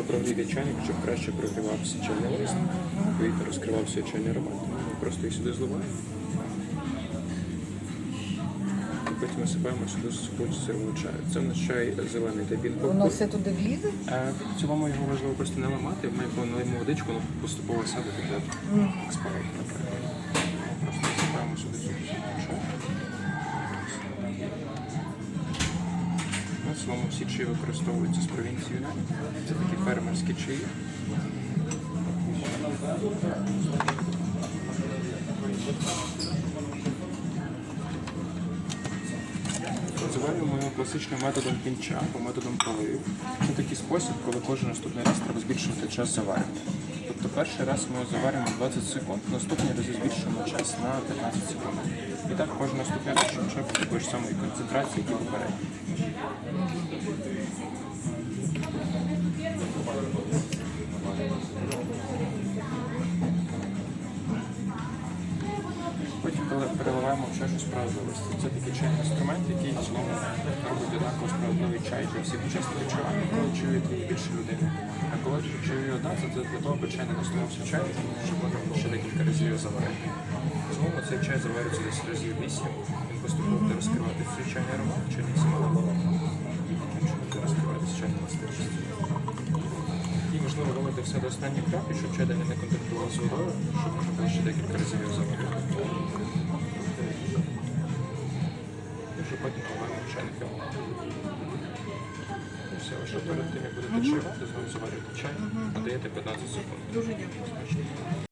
що прогріти чайник, щоб краще прогрівався чайний лист, відповідно розкривався чайний аромат. Ми просто її сюди зливаємо. І потім насипаємо сюди суху сирову чаю. Це в нас чай зелений та він Воно все туди влізе? Е, В цілому його важливо просто не ламати, ми коли налимо водичку, воно поступово садити для експорт, наприклад. Цілому всі чаї використовуються з провінції Юнань. Це такі фермерські чаї. Заварюємо його класичним методом пінча або методом поливів. Це такий спосіб, коли кожен наступний раз треба збільшувати час заварювання. Тобто перший раз ми його заварюємо 20 секунд, наступні рази збільшуємо час на 15 секунд. І так кожен наступний раз, щоб був такої ж самої концентрації, як і попередній. Потім пере- переливаємо в чашу справедливості. Це такий чайний інструмент, який в цілому робить однаково справедливий чай для всіх учасників чаювання, коли чуєте більше людини. Для того, аби чай не настоявся в чайник, щоб можна ще декілька разів його заварити. Цілому цей чай заварюється десь разів 8, він поступово буде розкривати всю чайний аромат, чайний символ і закінчує буде розкриватися чайна властивість. І важливо робити все до останньої краплі, щоб чай далі не контактував з водою, щоб можна було ще декілька разів його заварити. І вже потім поливаємо в чайник все, що перед тим, як будете чаювати, знову заварюєте чай, подаєте 15 секунд. Дуже дякую.